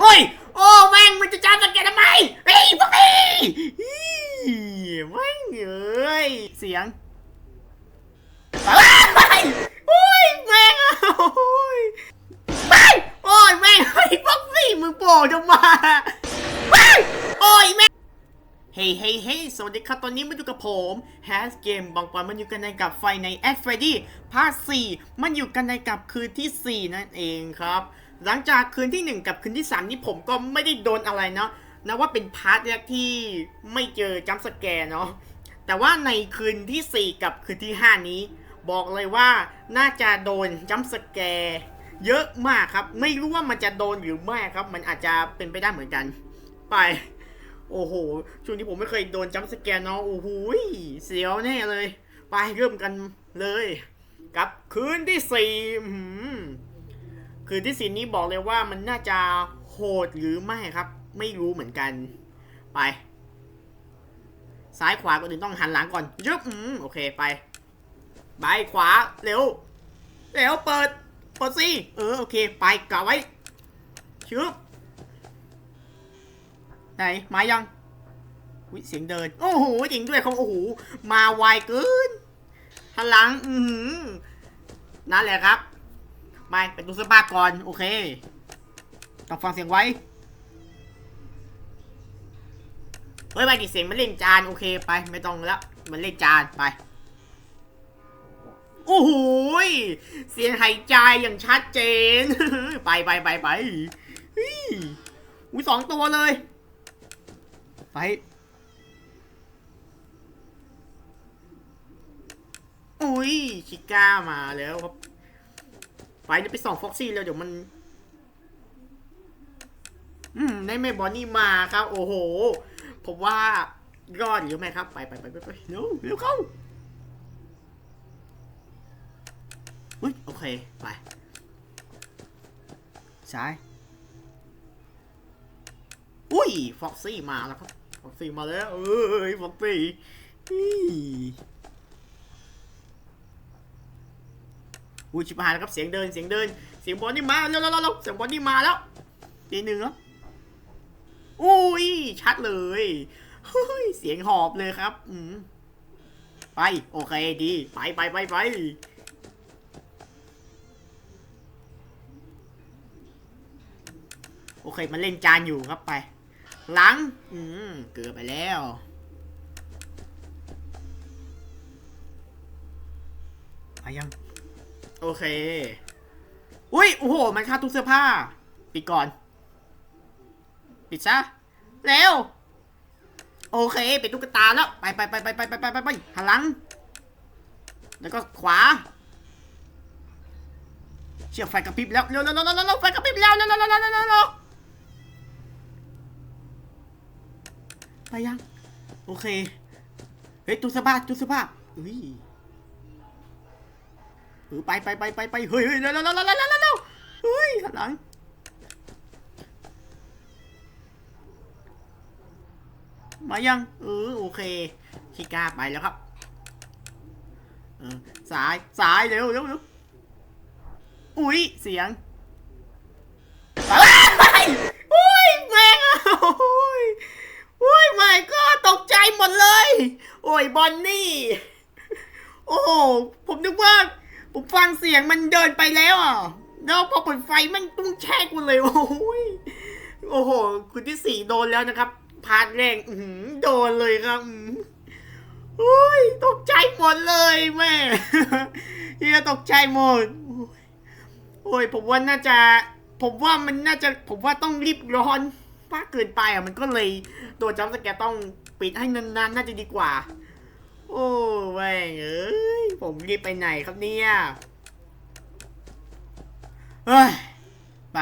โอ้ย โอ้แม่งมันจะจ้าสแกนทำไมเฮ้ยพวกนี้อี๋แม่งเอ้ยเสียงโอ้ยแม่งโอ้ยไปโอ้ยแม่งเฮ้ยพวกนี้มึงโผล่จะมาไปโอ้ยแม่งเฮ้ยเฮ้ยเฮ้ยสวัสดีครับ ตอนนี้มาอยู่กับผมแฮสเกมบางปอนมันอยู่กันในกับไฟในแอดเฟรดี้พาร์ท4มันอยู่กันในกับคืนทีสี่4 นั่นเองครับ หลังจากคืนที่ 1 กับคืนที่ 3 นี่ผมก็ไม่ได้โดนอะไรเนาะนะว่าเป็นพาร์ทแรกที่ไม่เจอจัมสแกร์เนาะแต่ว่าในคืนที่ 4 กับคืนที่ 5 นี้ บอกเลยว่าน่าจะโดนจัมสแกร์เยอะมากครับ ไม่รู้ว่ามันจะโดนหรือไม่ครับ มันอาจจะเป็นไปได้เหมือนกัน ไป โอ้โห ช่วงที่ผมไม่เคยโดนจัมสแกร์เนาะโอ้โหเสียวแน่เลย ไปเริ่มกันเลย กับคืนที่สี่ คือที่สินนี้บอกเลยว่ามันน่าจะโหดหรือไม่ครับ ไม่รู้เหมือนกัน ไป ซ้ายขวาก็ถึงต้องหันหลังก่อนยึบอืมโอเคไปไปขวาเร็วเร็วเปิดเปิดสิเออโอเค ไปกะไว้ชึบไหนมายังวิเสียงเดิน โอ้โหจริงด้วยของโอ้โหมาไวเกินหันหลัง อืมนั่นแหละครับ ไม่ไปดูเสื้อผ้าก่อน โอเค ต้องฟังเสียงไว้ เฮ้ยไปดิเสียงมันเล่นจานโอเคไป ไม่ต้องแล้ว มันเล่นจานไป โอ้โหเสียงหายใจอย่างชัดเจน ไปไปไปไปเฮ้ยอุ้ยสองตัวเลย ไปอุ้ยชิก้ามาแล้วครับ ไปเดี๋ยวไปส่องฟ็อกซี่แล้วเดี๋ยวมัน อืมได้ไม่บอนนี่มาครับ โอ้โห ผมว่ารอดหรือไม่ครับ ไปไปไปไปไปเร็วเร็วเข้าอุ้ยโอเค ไป ซ้าย อุ้ยฟ็อกซี่มาแล้วครับฟ็อกซี่มาแล้ว เอ้ยฟ็อกซี่ อุ้ยชิบหายแล้วครับเสียงเดินเสียงเดิน เสียงบอลนี่มาแล้วแล้วแล้วเสียงบอลนี่มาแล้วตีหนึ่งแล้วอุ้ยชัดเลยเฮ้ยเสียงหอบเลยครับ อืมไปโอเคดีไปไปไปไปโอเคมันเล่นจานอยู่ครับไป หลัง อืมเกือบไปแล้วไปยัง โอเค อุ้ย โอ้โห มันฆ่าตู้เสื้อผ้า ปิดก่อน ปิดซะ เร็ว โอเค เป็นตุ๊กตาแล้ว ไปไปไปไปไปไปไปไปไปหันหลัง แล้วก็ขวา เชือกไฟกระพริบแล้ว เร็วเร็วเร็วเร็วไฟกระพริบแล้วเร็วเร็วเร็วเร็วเร็วไปยัง โอเค เฮ้ยตู้เสื้อผ้าตู้เสื้อผ้าอุ้ย เออไปไปไปไปไปเฮ้ยเฮ้ยเร็วเร็วเร็วเร็วเร็วเร็วเฮ้ยหลังมายังเออโอเคชิก้าไปแล้วครับเออสายสายเร็วเร็วเร็วอุ้ยเสียงไปอุ้ยแม่งอะโอ้ยโอ้ยไม่ก็ตกใจหมดเลย โอ้ยบอนนี่ โอ้โหผมนึกว่า ผมฟังเสียงมันเดินไปแล้วอะแล้วพอเปิดไฟมันตุ้งแช่กูเลย โอ้ยโอ้โห คุณที่สี่โดนแล้วนะครับพาร์ทแรกอื้อหือโดนเลยครับอื้อหือโอ้ยตกใจหมดเลยแม่เฮียตกใจหมดโอ้ยผมว่าน่าจะ ผมว่ามันน่าจะ ผมว่าต้องรีบร้อนมากเกินไปอะ มันก็เลย ตัวจัมป์สแกต้องปิดให้นานๆ น่าจะดีกว่า โอ้แม่งเอ้ยผมรีบไปไหนครับเนี่ยเฮ้ยไป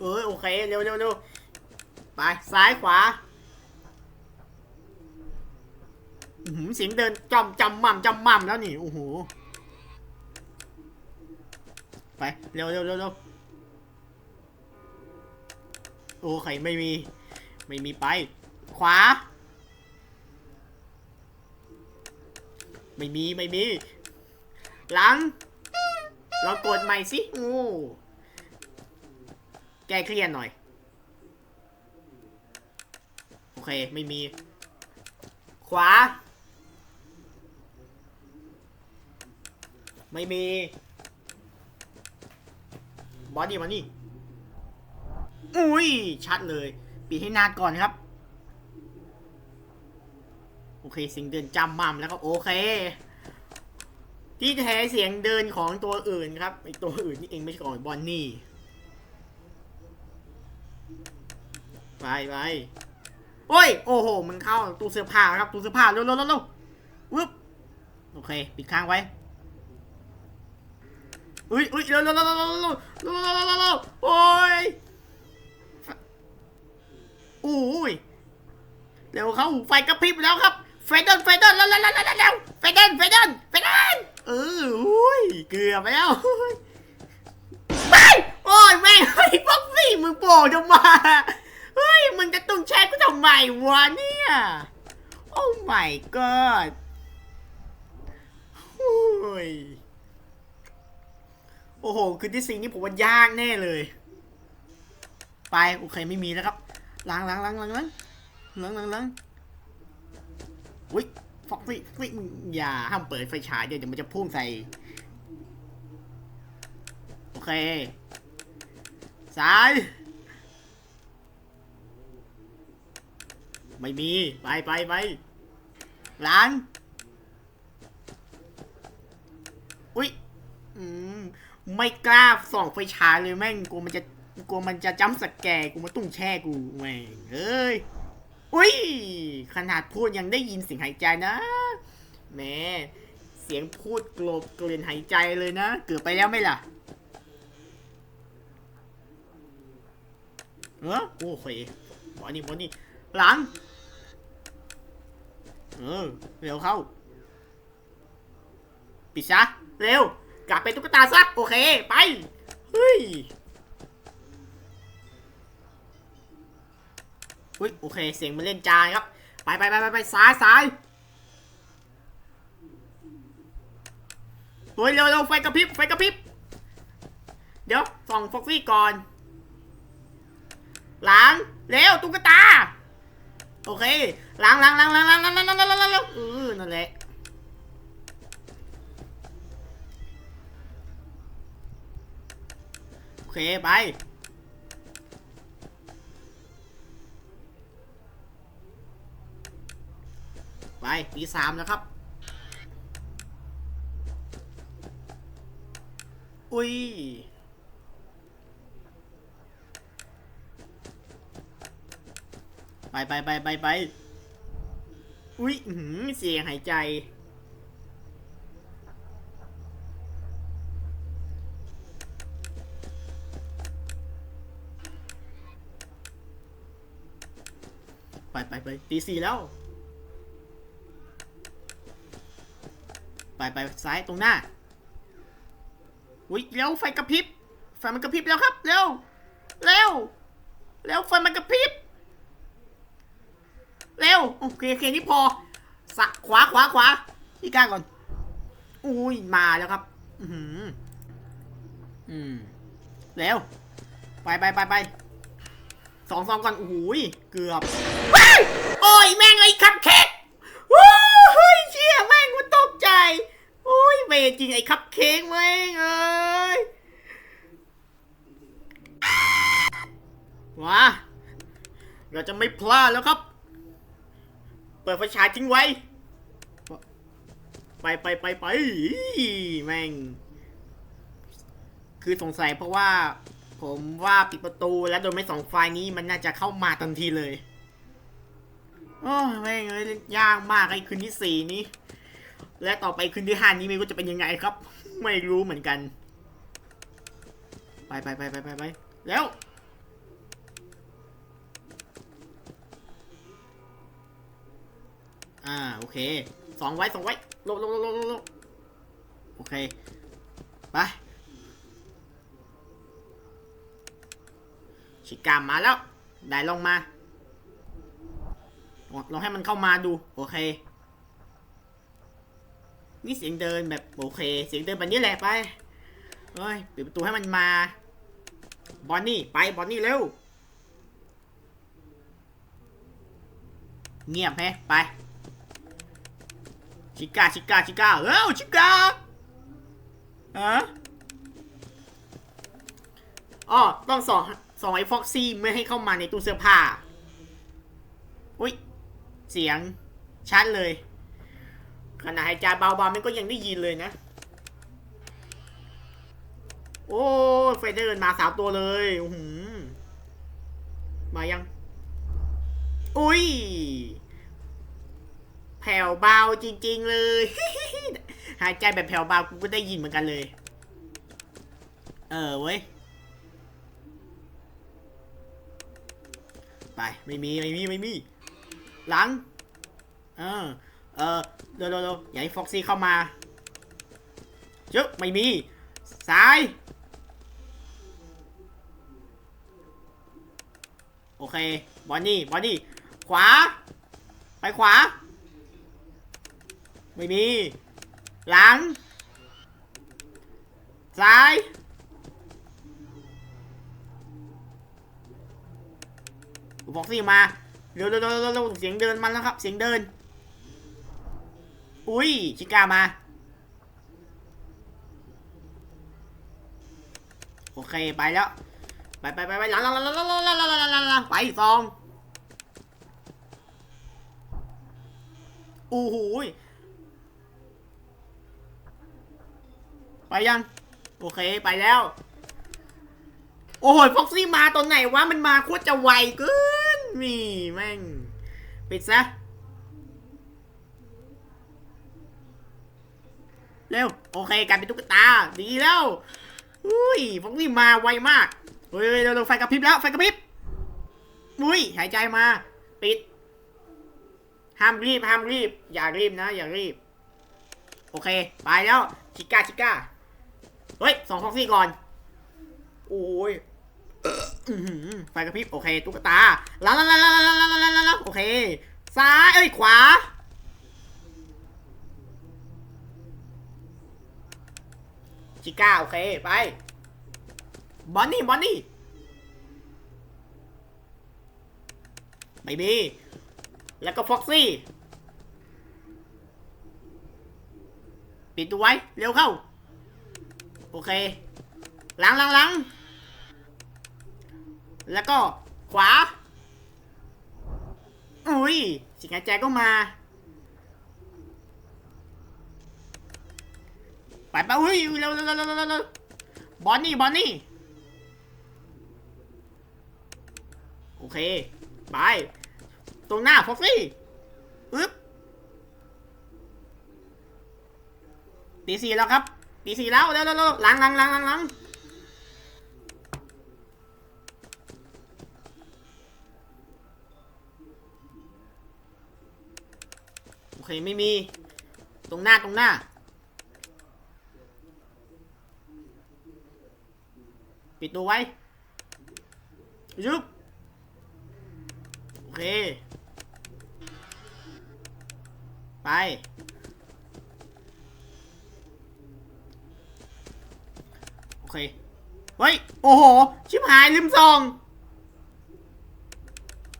เอ้ยโอเคเร็วเร็วเร็วไปซ้ายขวาอื้อหือเสียงเดินจอมจำม่ำจำม่ำแล้วนี่โอ้โหไปเร็วเร็วเร็วเร็วโอเคไม่มี ไม่มีไป ขวา ไม่มีไม่มี หลัง เรากดใหม่สิโอ้แก้เครียดหน่อย โอเค ไม่มี ขวา ไม่มี บอดี้มานี่ อุ้ย ชัดเลย ปิดให้นานก่อนครับ โอเคเสียงเดินจำมั่มแล้วก็โอเค ที่แท้เสียงเดินของตัวอื่นครับไอตัวอื่นนี่เองไม่ใช่ของบอนนี่ไปไปโอ้ยโอ้โหมันเข้าตู้เสื้อผ้าครับตู้เสื้อผ้าเร็วเร็วเร็ววึบโอเค ปิดค้างไว้อุ้ยอุ้ยเร็วเร็วเร็วเร็วโอ้ยโอ้ยเดี๋ยวเขาไฟกระพริบแล้วครับ เฟดอนเฟดอนแล้วแล้วแล้วแล้วเฟดอนเฟดอนเฟดอนเอออุ้ยเกือบไปแล้วไปโอ้ยแม่งไอ้ฟ็อกซี่มึงโผล่ลงมาเฮ้ยมึงจะตุ้งแช่กูทำไมวะเนี่ยโอ้ไม่ god โอ้ยโอ้โห คือที่สิ่งนี้ผมว่ายากแน่เลย ไป โอเคไม่มีแล้วครับล้างล้างล้างล้างล้างล้างล้าง อุ้ยฟ็อกซี่ฟ็อกซี่มึงอย่าห้ามเปิดไฟฉายเดี๋ยวเดี๋ยวมันจะพุ่งใส่ โอเค ซ้าย ไม่มี ไปไปไปล้างอุ้ยอืมไม่กล้าส่องไฟฉายเลยแม่งกลัวมันจะกลัวมันจะจ้ำสแกกูมาตุ้งแช่กูแม่งเอ้ย อุ้ย ขนาดพูดยังได้ยินเสียงหายใจนะแหม่เสียงพูดกลบเกลียนหายใจเลยนะ เกือบไปแล้วไหมล่ะเออโอเคบอนี่บอนี่หลัง เออ เร็วเข้า ปิดซะ เร็ว กลับเป็นตุ๊กตาซะ โอเค ไป เฮ้ย อุ้ยโอเคเสียงมันเล่นจานครับ ไปไปไปไปไปซ้ายซ้ายเฮ้ยเร็วเร็วไฟกระพริบไฟกระพริบ เดี๋ยวส่องฟ็อกซี่ก่อนล้างเร็วตุ๊กตา โอเคล้างล้างล้างล้างล้างล้างล้างล้างล้างล้างล้างเออนั่นแหละโอเคไป ไปปีสามแล้วครับ อุ้ยไปไปไปไปไปอุ้ยหือเสียงหายใจ ไปไปไปตีสี่แล้ว ไปไปซ้ายตรงหน้าอุ้ยเร็วไฟกระพริบไฟมันกระพริบแล้วครับเร็วเร็วเร็วไฟมันกระพริบเร็วโอเคโอเคนี่พอสะขวาขวาขวาพี่กล้าก่อนอุ้ยมาแล้วครับ อือหืออืมเร็วไปไปไปไปสองสองก่อนโอ้ยเกือบโอ้ยแม่งไอ้คัพเค้กว้าวเฮ้ยเชี่ยแม่งมันตกใจ โอ้ยเวจริงไอ้คัพเค้กแม่งเอ้ยว้าเราจะไม่พลาดแล้วครับ เปิดไฟฉายทิ้งไว้ ไปไปไปไปแม่ง คือสงสัยเพราะว่า ผมว่าปิดประตูแล้วโดยไม่สองไฟนี้มันน่าจะเข้ามาทันทีเลย โอ้แม่งเอ้ยยากมากไอ้คืนที่สี่นี้ และต่อไปคืนที่ห้านี้ไม่รู้จะเป็นยังไงครับ ไม่รู้เหมือนกัน ไปไปไปไปไปไปแล้ว อ่าโอเคสองไว้สองไว้ลบลบลบลบลบลบโอเค ไปชิกามมาแล้ว ได้ลงมาลองให้มันเข้ามาดู โอเค นี่เสียงเดินแบบโอเค เสียงเดินแบบนี้แหละไปเฮ้ยปิดประตูให้มันมา บอนนี่ไปบอนนี่เร็ว เงียบแฮะไป ชิก้าชิก้าชิก้าเร็วชิก้าฮะอ๋อต้องสอนสอนไอ้ฟ็อกซี่ไม่ให้เข้ามาในตู้เสื้อผ้า อุ้ย เสียงชัดเลย ขณะหายใจเบาๆมันก็ยังได้ยินเลยนะ โอ้เฟเดอร์มาสามตัวเลยอื้อหือมายัง อุ้ย แผ่วเบาจริง ๆ เลย หายใจแบบแผ่วเบากูก็ได้ยินเหมือนกันเลย เออเว้ย ไป ไม่มี ไม่มี ไม่มี หลัง เออ เออเร็วเร็วเร็วอย่าให้ฟ็อกซี่เข้ามาเยอะไม่มีซ้าย โอเค บอนนี่ บอนนี่ ขวา ไปขวา ไม่มี หลัง ซ้าย ฟ็อกซี่มา เร็วเร็วเร็วเร็วเร็วเสียงเดินมาแล้วครับ เสียงเดิน อุ้ย ชิก้ามา โอเค ไปแล้ว ไปไปไปไปหลังหลังหลังหลังหลังหลังหลังหลังหลังไปสองอู้หูยไปยัง โอเค ไปแล้ว โอ้ยฟ็อกซี่มาตอนไหนวะ มันมาโคตรจะไวเกินนี่แม่ง ปิดซะ โอเคกลายเป็นตุ๊กตา ดีแล้วอุ้ยพวกนี้มาไวมากเฮ้ยเราไฟกระพริบแล้วไฟกระพริบอุ้ยหายใจมา ปิด ห้ามรีบห้ามรีบ อย่ารีบนะ อย่ารีบ โอเค ไปแล้วชิก้าชิก้าเฮ้ยสองของซี่ก่อนโอ้ยไฟกระพริบโอเค ตุ๊กตาลาลาลาลาลาลาลาโอเค ซ้ายเอ้ยขวา ชิก้าโอเคไปบอนนี่บอนนี่ไม่มีแล้วก็ฟ็อกซี่ปิดตัวไว้ เร็วเข้า โอเคหลังหลังหลังแล้วก็ขวาอุ้ยสิงหายใจก็มา ไปไปอุ้ยเร็วเร็วเร็วเร็วเร็วเร็วบอนนี่บอนนี่โอเคไปตรงหน้าฟ็อกซี่อึ๊บตีสี่แล้วครับตีสี่แล้วเร็วเร็วเร็วหลังหลังหลังหลังหลังโอเคไม่มี ตรงหน้าตรงหน้า ปิดตัวไว้ยุบโอเค ไป โอเค เฮ้ย โอ้โห ชิบหายลืมซอง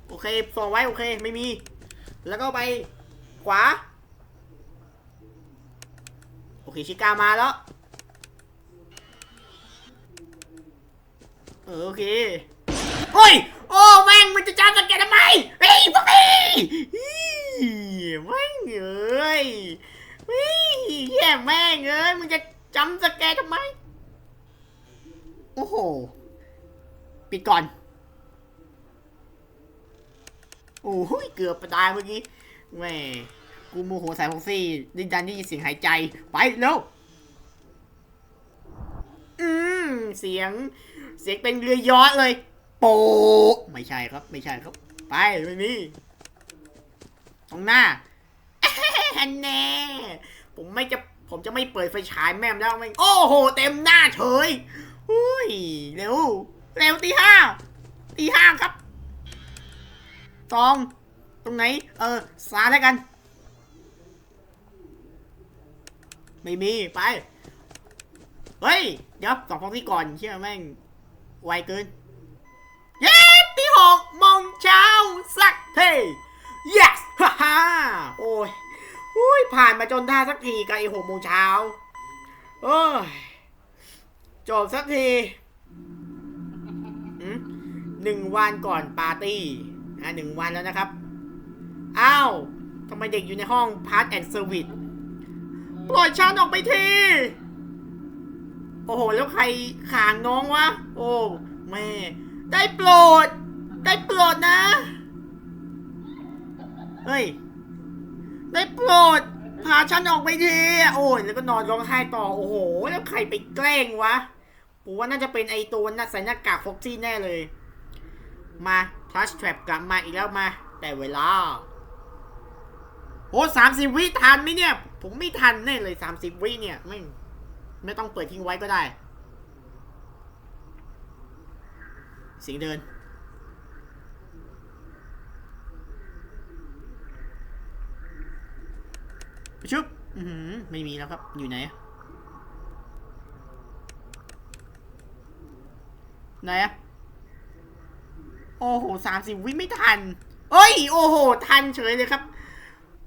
โอเคซองไว้ โอเค ไม่มี แล้วก็ไปขวา โอเค ชิก้ามาแล้ว เออโอเค โอ้ย โอ้แม่งมันจะจ้าสแกนทำไมเฮ้ยพวกนี้อี้แม่งเอ้ยเฮ้ยแย่แม่งเอ้ยมึงจะจำสแกนทำไม โอ้โห ปิดก่อน โอ้ยเกือบไปตายเมื่อกี้แม่กูโมโหสายฟ็อกซี่ดินดันได้ยินเสียงหายใจ ไปเร็วอืมเสียง เสียงเป็นเรือยอชต์เลยโปไม่ใช่ครับ ไม่ใช่ครับ ไปไม่มีตรงหน้าฮันแน่ผมไม่จะผมจะไม่เปิดไฟฉายแม่มแล้วไม่งโอ้โห เต็มหน้าเฉยอุ้ยเร็ว เร็วตีห้าตีห้าครับสอง ตรงไหน เออสาแล้วกัน ไม่มี ไป เฮ้ย เดี๋ยวสองฟองที่ก่อนเชื่อแม่ง ไวเกิน เย้ตีหกโมงเช้าสักที yes ฮ่าฮ่าโอ้ยโอ้ยผ่านมาจนได้สักทีกับไอ้หกโมงเช้าโอ้ยจบสักทีหนึ่งวันก่อนปาร์ตี้อะหนึ่งวันแล้วนะครับ อ้าวทำไมเด็กอยู่ในห้องพาร์ทแอนด์เซอร์วิสปล่อยฉันออกไปที โอ้โห แล้วใครขางน้องวะ โอ้แม่ ได้โปรด ได้โปรดนะ เฮ้ย ได้โปรด พาฉันออกไปที โอ้ย แล้วก็นอนร้องไห้ต่อ โอ้โห แล้วใครไปแกล้งวะผมว่าน่าจะเป็นไอตัวน่าใส่หน้ากากฟ็อกซี่แน่เลย มาพลัชแทรปกลับมาอีกแล้วมา แต่เวลา โอ้สามสิบวิทันไหมเนี่ย ผมไม่ทันแน่เลยสามสิบวิเนี่ยไม่ ไม่ต้องเปิดทิ้งไว้ก็ได้ เสียงเดิน ชุบอือหือไม่มีแล้วครับ อยู่ไหน ไหนอะโอ้โหสามสิบวิไม่ทัน เอ้ย โอ้โห ทันเฉยเลยครับ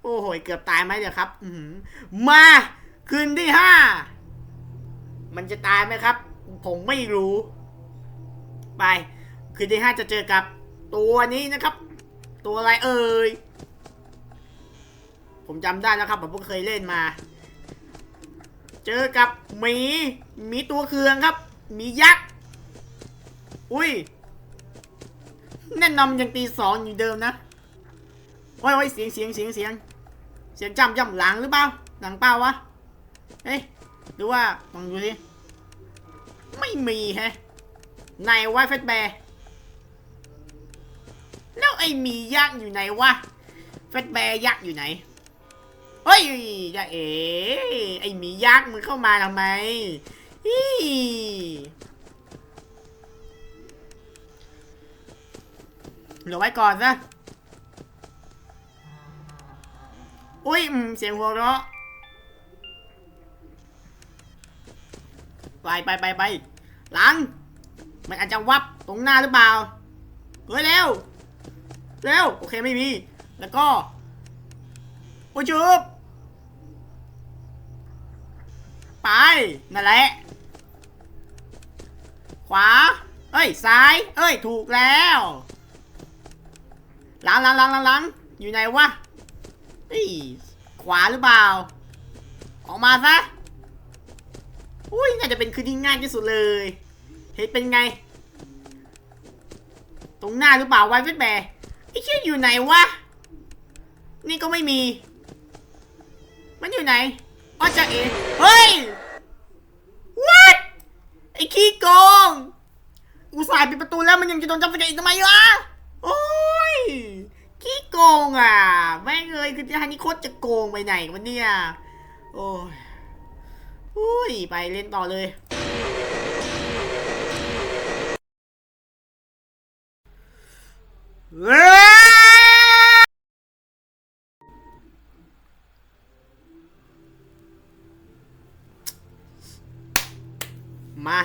โอ้โห เกือบตายไหมเดี๋ยวครับ มา คืนที่ห้า มันจะตายไหมครับ ผมไม่รู้ ไป คืนที่ห้าจะเจอกับ ตัวนี้นะครับ ตัวอะไรเอ่ย ผมจำได้แล้วครับผมเพิ่งเคยเล่นมา เจอกับหมีหมีตัวเคืองครับหมียักษ์ อุ้ยแน่นอนยังตีสองอยู่เดิมนะโอ้ยโอ้ยเสียงเสียงเสียงเสียงเสียงจำจำหลังหรือเปล่า หลังเปล่าวะเอ้ย หรือว่าลองดูสิไม่มีแฮะในไวเฟสแบร์แล้วไอ้มียักษ์อยู่ไหนวะเฟสแบร์ยักษ์อยู่ไหนเฮ้ยอย่าเอ๋ไอหมียักษ์มึงเข้ามาทำไมอีเหลือไว้ก่อนนะอุ้ยเสียงหัวเราะ ไปไปไปไปหลัง มันอาจจะวับตรงหน้าหรือเปล่าเฮ้ยเร็วเร็วโอเคไม่มี แล้วก็โอ้ยจุบไป นั่นแหละ ขวา เอ้ย ซ้าย เอ้ย ถูกแล้วหลังหลังหลังหลังหลังอยู่ไหนวะเฮ้ขวาหรือเปล่า ออกมาซะ อุ้ยน่าจะเป็นคืนที่ง่ายที่สุดเลยเห็นเป็นไง ตรงหน้าหรือเปล่าไวเฟสแบร์ไอ้เชี่ยอยู่ไหนวะ นี่ก็ไม่มี มันอยู่ไหนอ้อจะเอเฮ้ย what ไอ้ขี้โกงอุตส่าห์ปิดประตูแล้วมันยังจะโดนจับสเกตอีกทำไมวะโอ้ยขี้โกงอะแม่งเลยคือท่านี้โคตรจะโกงไปไหนวันเนี่ยโอ้ย อุ้ย ไปเล่นต่อเลย มา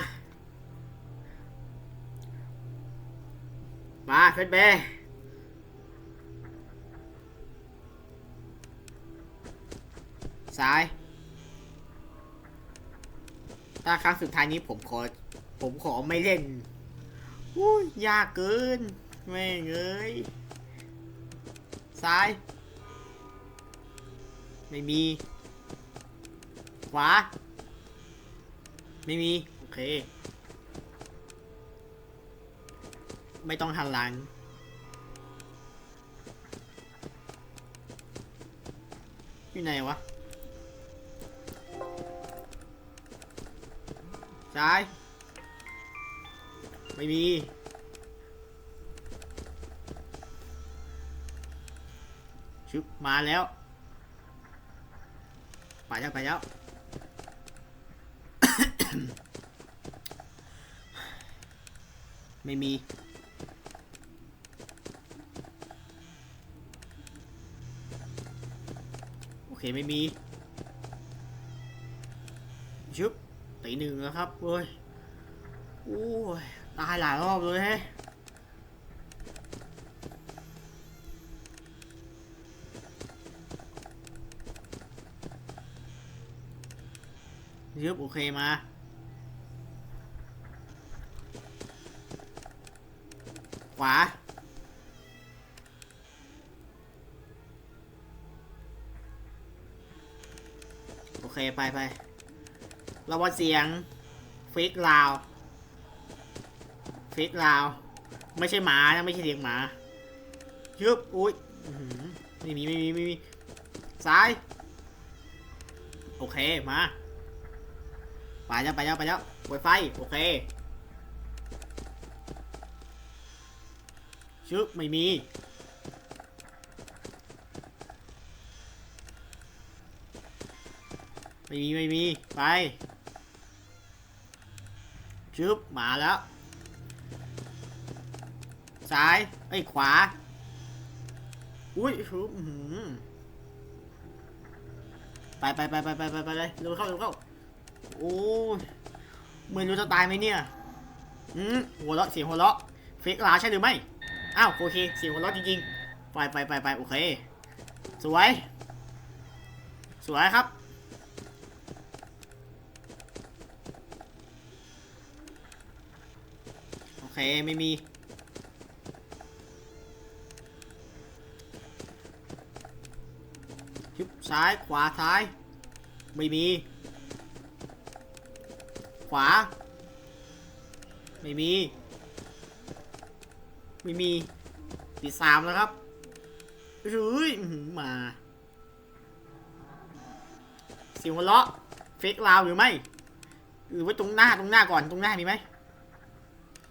มาเฟสเบย์ซ้าย ถ้าครั้งสุดท้ายนี้ผมขอ ผมขอไม่เล่นอุ้ยยากเกิน แม่งเอ้ย ซ้าย ไม่มี ขวา ไม่มี โอเค ไม่ต้องหันหลังอยู่ไหนวะ ซ้าย ไม่มี ชึบ มาแล้ว ไปแล้ว ไปแล้วไม่มี โอเค ไม่มี ตีหนึ่งแล้วครับเว้ยโอ้ยตายหลายรอบเลยเฮ้ยยึบโอเคมาขวาโอเค ไปไป ระวังเสียงฟิกลาวฟิกลาว ไม่ใช่หมานะ ไม่ใช่เสียงหมายึบอุ้ยไม่มีไม่มีไม่มีซ้าย โอเค มาไปแล้วไปแล้วไปแล้วไวไฟโอเคชึบไม่มี ไม่มี ไม่มี ไป ชึบมาแล้ว ซ้ายไอ้ขวา อุ้ยชึบอื้อหือไปไปไปไปไปไปไปเลยเร็วเข้าเร็วเข้า โอ้ยไม่รู้จะตายไหมเนี่ยอืมหัวเราะเสียงหัวเราะเฟกลาใช่หรือไม่ อ้าวโอเคเสียงหัวเราะจริงๆ ไปไปไปไปโอเค สวย สวยครับ เคไม่มีชุบซ้ายขวาซ้าย ไม่มี ขวา ไม่มี ไม่มีตีสามแล้วครับเฮ้ยมาเสียงหัวเราะเฟกลาวหรือไม่หรือไว้ตรงหน้าตรงหน้าก่อนตรงหน้ามีไหม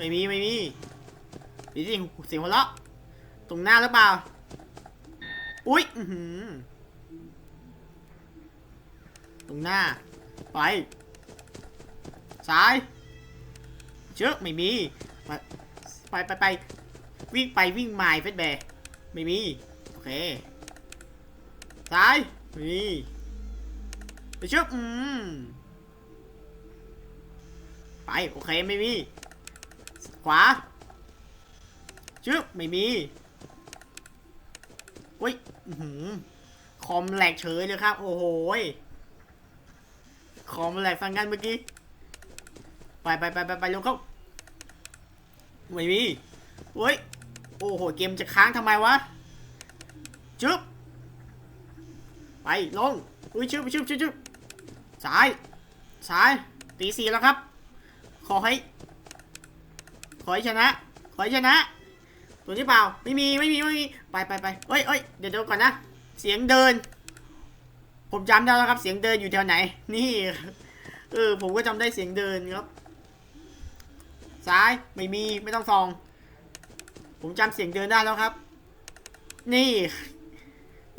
ไม่มีไม่มีดีจริงเสียงหัวเราะตรงหน้าหรือเปล่า อุ้ยตรงหน้า ไป ซ้าย เชือกไม่มีไปไปไปไปวิ่งไปวิ่งมาเฟสแบร์ไม่มี โอเค ซ้ายไม่มีไปเชือกอืมไป โอเค ไม่มี ขวา ชึบ ไม่มีเฮ้ยหือคอมแหลกเฉยเลยครับ โอ้โหคอมแหลกฟังกันเมื่อกี้ ไปไปไปไปไปลงเข้า ไม่มีเฮ้ย โอ้โห เกมจะค้างทำไมวะชึบไป ลง อุ้ยชึบชึบชึบชึบซ้าย ซ้าย ตีสี่แล้วครับ ขอให้ ให้ชนะ ขอให้ชนะ ตัวนี้เปล่า ไม่มี ไม่มี ไม่มี ไปไปไปเอ้ยเอ้ยเดี๋ยวเดี๋ยวก่อนนะ เสียงเดิน ผมจำได้แล้วครับ เสียงเดินอยู่แถวไหน นี่ เออ ผมก็จำได้เสียงเดินครับ ซ้าย ไม่มี ไม่ต้องส่อง ผมจำเสียงเดินได้แล้วครับ นี่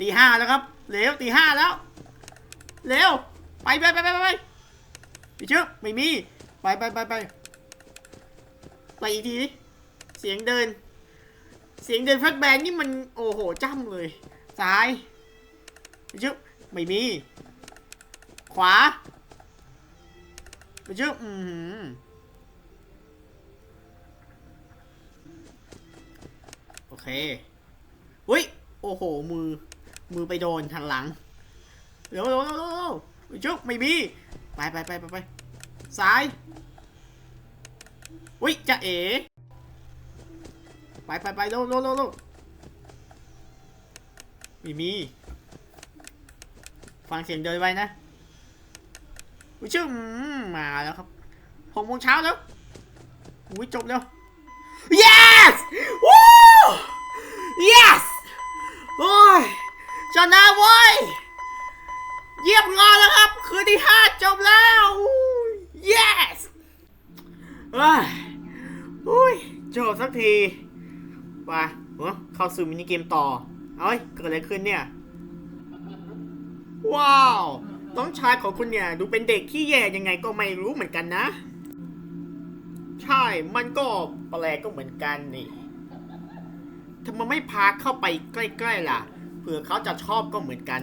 ตีห้าแล้วครับ เร็วตีห้าแล้ว เร็ว ไปไปไปไปไปไปพี่ชึกไม่มี ไปไปไปไป ไปอีกทีเสียงเดิน เสียงเดินแฟลชแบงนี่มันโอ้โหจ้ำเลยซ้ายพี่ชึกไม่มี ขวาพี่ชึกอือหือโอเคอุ้ยโอ้โห มือ มือไปโดนทางหลังเร็วเร็วเร็วเร็วเร็วพี่ชึกไม่มีไปไปไปไปไปซ้าย อุ้ยจะเอ๋ไปไปไปเร็วเร็วเร็วม่มี ฟังเสียงเดินไว้นะอุ้ยชื่อมมาแล้วครับหกโมงเช้าแล้วอุ้ยจบแล้ว yes วู้ yes โอ้ยชนะเว้ยเยี่ยมงอนแล้วครับ คืนที่ห้าจบแล้ว yes เอ้ย อุ้ยจบสักทีไปเอ้อเข้าสู่มินิเกมต่อ เอ้ย เกิดอะไรขึ้นเนี่ย ว้าวต้องชายของคุณเนี่ย ดูเป็นเด็กที่แย่ยังไงก็ไม่รู้เหมือนกันนะ ใช่ มันก็แปลกก็เหมือนกันนี่ทำไมไม่พาเข้าไปใกล้ๆล่ะ เผื่อเขาจะชอบก็เหมือนกัน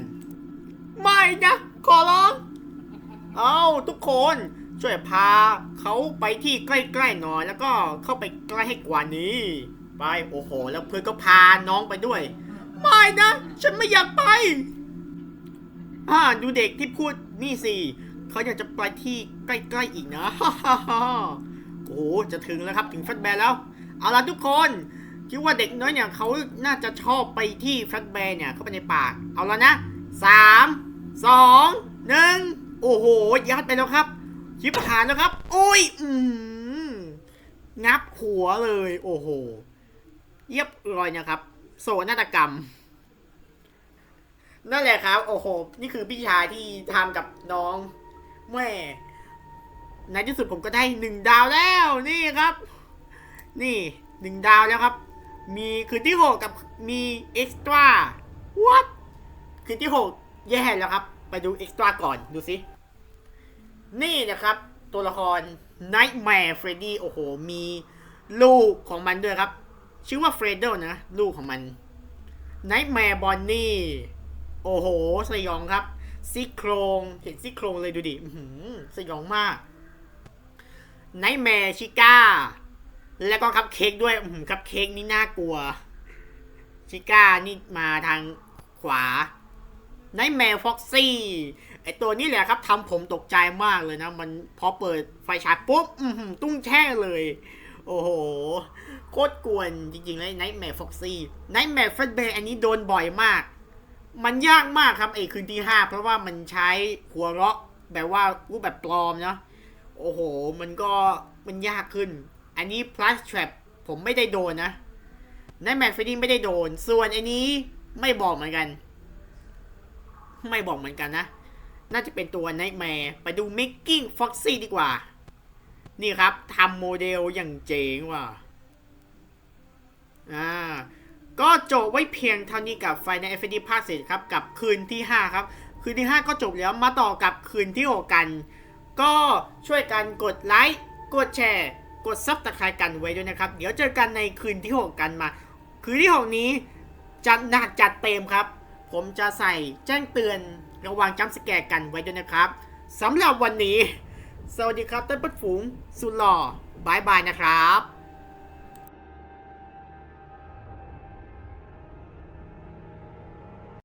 ไม่นะ ขอร้อง เอาทุกคน ช่วยพาเขาไปที่ใกล้ๆหน่อยแล้วก็เข้าไปใกล้ให้กว่านี้ ไปโอ้โห แล้วเพื่อนก็พาน้องไปด้วย ไม่นะ ฉันไม่อยากไปอ่าดูเด็กที่พูดนี่สิเขาอยากจะไปที่ใกล้ๆอีกนะโอ้โหจะถึงแล้วครับถึงแฟลตแบร์แล้ว เอาละทุกคนคิดว่าเด็กน้อยเนี่ยเขาน่าจะชอบไปที่แฟลตแบร์เนี่ยเข้าไปในป่าเอาแล้วนะสามสองหนึ่งโอ้โห ยัดไปแล้วครับ ชิบหายแล้วครับ โอ้ย อืมงับหัวเลย โอ้โห เยียบรอยนะครับโซนาฏกรรม นั่นแหละครับ โอ้โห นี่คือพี่ชายที่ทำกับน้องแม่ในที่สุดผมก็ได้หนึ่งดาวแล้ว นี่ครับ นี่หนึ่งดาวแล้วครับ มีคืนที่หกกับมีเอ็กซ์ตร้า what คืนที่หกแย่แล้วครับ ไปดูเอ็กซ์ตร้าก่อนดูสิ นี่นะครับ ตัวละคร Nightmare Freddy โอ้โห มีลูกของมันด้วยครับ ชื่อว่า f r e d d l นะ ลูกของมัน Nightmare Bonnie โอ้โห สยองครับซี่โครงเห็นซี่โครงเลยดูดิหือสยองมาก Nightmare Chica แล้วก็คัพเค้กด้วยอื้อหือคัพเค้กนี่น่ากลัว ชิก้านี่มาทางขวาไนท์แมวฟ็อกซี่ ไอตัวนี้แหละครับทำผมตกใจมากเลยนะ มันพอเปิดไฟฉายปุ๊บตุ้งแช่เลย โอ้โห โคตรกวนจริงๆเลยไนท์แมวฟ็อกซี่ไนท์แมวเฟรดเบย์อันนี้โดนบ่อยมาก มันยากมากครับไอคืนที่ห้าเพราะว่ามันใช้หัวเราะแบบว่ารูปแบบปลอมเนาะโอ้โห มันก็มันยากขึ้น อันนี้ plus trap ผมไม่ได้โดนนะไนท์แมวเฟรดดี้ไม่ได้โดน ส่วนอันนี้ไม่บอกเหมือนกัน ไม่บอกเหมือนกันนะ น่าจะเป็นตัว Nightmare ไปดู Making Foxy ดีกว่า นี่ครับทำโมเดลอย่างเจ๋งว่ะอ่าก็จบไว้เพียงเท่านี้กับไฟใน FD ภาคเสร็จครับ กับคืนที่ 5 ครับ คืนที่ 5 ก็จบแล้วมาต่อกับคืนที่ 6 กัน ก็ช่วยกันกดไลค์กดแชร์ กดซับตะไคร้กันไว้ด้วยนะครับ เดี๋ยวเจอกันในคืนที่ 6 กันมา คืนที่ 6 นี้จัดหนักจัดเต็มครับ ผมจะใส่แจ้งเตือน ระวังจ้ำสแกร์กันไว้ด้วยนะครับสำหรับวันนี้ สวัสดีครับท่านผู้ฝูงสุดหล่อบายบายนะครับ